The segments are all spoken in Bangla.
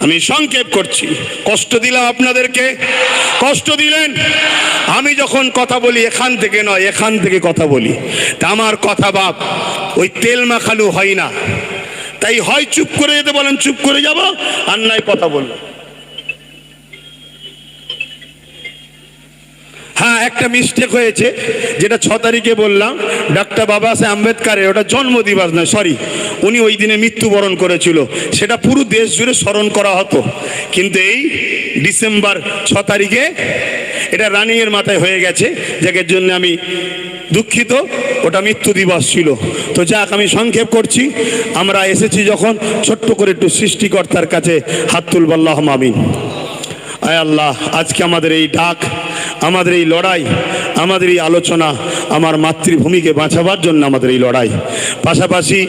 আমি সংক্ষেপ করছি। কষ্ট দিলাম আপনাদেরকে। কষ্ট দিলেন। আমি যখন কথা বলি, এখান থেকে নয়, এখান থেকে কথা বলি। তা আমার কথা বাপ, ওই তেল মাখানো হয় না। তাই হয় চুপ করে যেতে বলেন, চুপ করে যাব, আর নাই কথা বলব। হ্যাঁ একটা মিস্টেক হয়েছে, যেটা ছ তারিখে বললাম। ডক্টর বাবা সাহেব আম্বেদকারের, ওটা জন্মদিবস নয় সরি উনি ওই দিনে মৃত্যুবরণ করেছিল। সেটা পুরো দেশ জুড়ে স্মরণ করা হতো। কিন্তু এই ডিসেম্বর ছ তারিখে এটা রানিংয়ের মাথায় হয়ে গেছে, যাকে জন্য আমি দুঃখিত, ওটা মৃত্যু দিবস ছিল। তো যাক, আমি সংক্ষেপ করছি। আমরা এসেছি যখন ছোট্ট করে একটু সৃষ্টিকর্তার কাছে হাত তুলবাল্লাহ মামিন আয় আল্লাহ আজকে আমাদের এই ডাক আমাদের এই লড়াই আমাদের এই আলোচনা আমার মাতৃভূমিকে বাঁচাবার জন্য আমাদের এই লড়াই। পাশাপাশি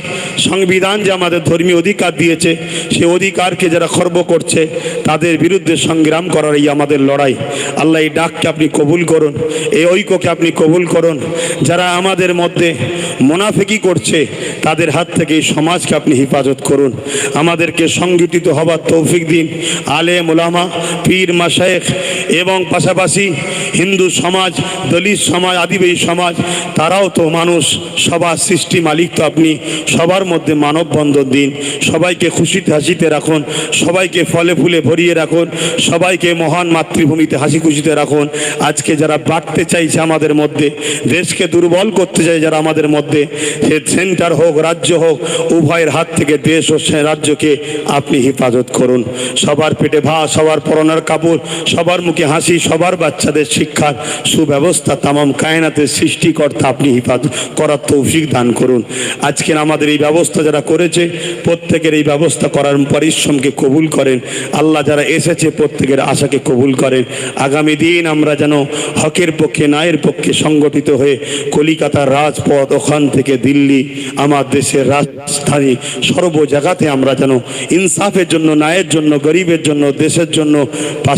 সংবিধান যে আমাদের ধর্মীয় অধিকার দিয়েছে, সে অধিকারকে যারা খর্ব করছে, তাদের বিরুদ্ধে সংগ্রাম করার এই আমাদের লড়াই। আল্লাহ এই ডাককে আপনি কবুল করুন, এই ঐক্যকে আপনি কবুল করুন। যারা আমাদের মধ্যে মোনাফেকি করছে, তাদের হাত থেকে এই সমাজকে আপনি হেফাজত করুন। আমাদেরকে সংগঠিত হবার তৌফিক দিন আলে মোলামা পীর মাসায়েখ এবং পাশাপাশি হিন্দু সমাজ দলিত সমাজ, আদিবাসী সমাজ, তারাও তো মানুষ, সবার সৃষ্টি মালিক তো আপনি। সবার মধ্যে মানববন্ধন দিন, সবাইকে খুশিতে হাসিতে রাখুন, সবাইকে ফলে ফুলে ভরিয়ে রাখুন, সবাইকে মহান মাতৃভূমিতে হাসি খুশিতে রাখুন। আজকে যারা বাড়তে চাইছে আমাদের মধ্যে, দেশকে দুর্বল করতে চাই যারা আমাদের মধ্যে, সে সেন্টার হোক, রাজ্য হোক, উভয়ের হাত থেকে দেশ ও রাজ্যকে আপনি হেফাজত করুন। সবার পেটে ভাত, সবার পরনার কাপড়, সবার মুখে হাসি, সবার বাচ্চাদের শিক্ষার সুব্যবস্থা তামাম কায়নাতের সৃষ্টিকর্তা আপনি হেফাজত করার তৌফিক দান করুন। আজকের আমাদের এই ব্যবস্থা যারা করেছে, প্রত্যেকের এই ব্যবস্থা করার পরিশ্রমকে কবুল করেন। আল্লাহ যারা এসেছে, প্রত্যেকের আশাকে কবুল করেন। আগামী দিন আমরা যেন হকের পক্ষে, ন্যায়ের পক্ষে সংগঠিত হয়ে কলিকাতার রাজপথ ওখান থেকে দিল্লি, আমার দেশের রাজধানী সর্ব জায়গাতে আমরা যেন ইনসাফের জন্য, ন্যায়ের জন্য, গরিবের জন্য, দেশের জন্য পাশা